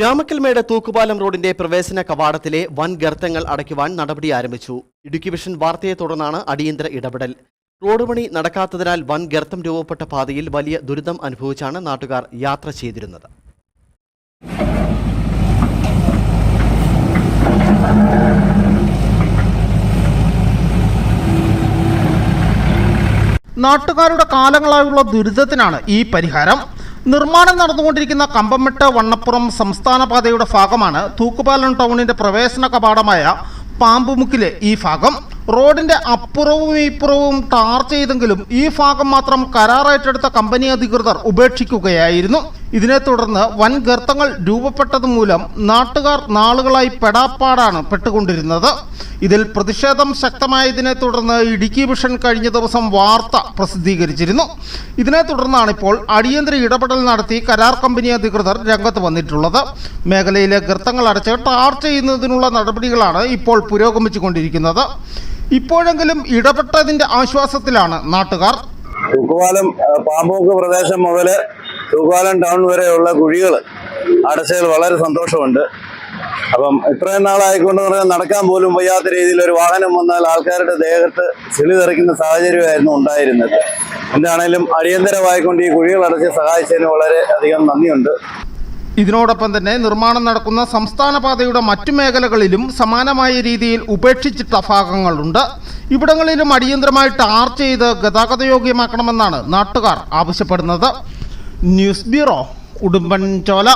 രാമക്കൽമേട് തൂക്കുപാലം റോഡിന്റെ പ്രവേശന കവാടത്തിലെ വൻ ഗർത്തങ്ങൾ അടയ്ക്കുവാൻ നടപടി ആരംഭിച്ചു. ഇടുക്കി വിഷൻ വാർത്തയെ തുടർന്നാണ് അടിയന്തര ഇടപെടൽ. റോഡ് പണി നടക്കാത്തതിനാൽ വൻ ഗർത്തം രൂപപ്പെട്ട പാതയിൽ വലിയ ദുരിതം അനുഭവിച്ചാണ് നാട്ടുകാർ യാത്ര ചെയ്തിരുന്നത്. നാട്ടുകാരുടെ കാലങ്ങളായുള്ള ദുരിതത്തിനാണ് ഈ പരിഹാരം. നിർമ്മാണം നടന്നുകൊണ്ടിരിക്കുന്ന കമ്പമെട്ട് വണ്ണപ്പുറം സംസ്ഥാന പാതയുടെ ഭാഗമാണ് തൂക്കുപാലം ടൗണിന്റെ പ്രവേശന കപാടമായ പാമ്പുമുക്കിലെ ഈ ഭാഗം. റോഡിന്റെ അപ്പുറവും ഇപ്പുറവും ടാർ ചെയ്തെങ്കിലും ഈ ഭാഗം മാത്രം കരാർ ഏറ്റെടുത്ത കമ്പനി അധികൃതർ ഉപേക്ഷിക്കുകയായിരുന്നു. ഇതിനെ തുടർന്ന് വൻ ഗർത്തങ്ങൾ രൂപപ്പെട്ടതുമൂലം നാട്ടുകാർ നാളുകളായി പെടാപ്പാടാണ് പെട്ടുകൊണ്ടിരുന്നത്. ഇതിൽ പ്രതിഷേധം ശക്തമായതിനെ തുടർന്ന് ഇടുക്കി വിഷൻ കഴിഞ്ഞ ദിവസം വാർത്ത പ്രസിദ്ധീകരിച്ചിരുന്നു. ഇതിനെ തുടർന്നാണ് ഇപ്പോൾ അടിയന്തര ഇടപെടൽ നടത്തി കരാർ കമ്പനി അധികൃതർ രംഗത്ത് വന്നിട്ടുള്ളത്. മേഖലയിലെ ഗർത്തങ്ങൾ അടച്ച് ടാർ ചെയ്യുന്നതിനുള്ള നടപടികളാണ് ഇപ്പോൾ പുരോഗമിച്ചുകൊണ്ടിരിക്കുന്നത്. ഇപ്പോഴെങ്കിലും ഇടപെട്ടതിന്റെ ആശ്വാസത്തിലാണ് നാട്ടുകാർ. തൂക്കുപാലം പാമ്പോക്ക് പ്രദേശം മുതൽ തൂക്കുപാലം ടൗൺ വരെയുള്ള കുഴികൾ അടച്ചതിൽ വളരെ സന്തോഷമുണ്ട്. അപ്പം ഇത്രയും നാളായിക്കൊണ്ട് പറഞ്ഞാൽ നടക്കാൻ പോലും വയ്യാത്ത രീതിയിൽ ഒരു വാഹനം വന്നാൽ ആൾക്കാരുടെ ദേഹത്ത് ചെളി തെറിക്കുന്ന സാഹചര്യമായിരുന്നു ഉണ്ടായിരുന്നത്. എന്താണേലും അടിയന്തരമായിക്കൊണ്ട് ഈ കുഴികൾ അടച്ച് സഹായിച്ചതിന് വളരെ അധികം നന്ദിയുണ്ട്. ഇതിനോടൊപ്പം തന്നെ നിർമ്മാണം നടക്കുന്ന സംസ്ഥാന പാതയുടെ മറ്റു മേഖലകളിലും സമാനമായ രീതിയിൽ ഉപേക്ഷിച്ചിട്ട ഭാഗങ്ങളുണ്ട്. ഇവിടങ്ങളിലും അടിയന്തരമായിട്ട് ടാർ ചെയ്ത് ഗതാഗതയോഗ്യമാക്കണമെന്നാണ് നാട്ടുകാർ ആവശ്യപ്പെടുന്നത്. News bureau Udumbanchola.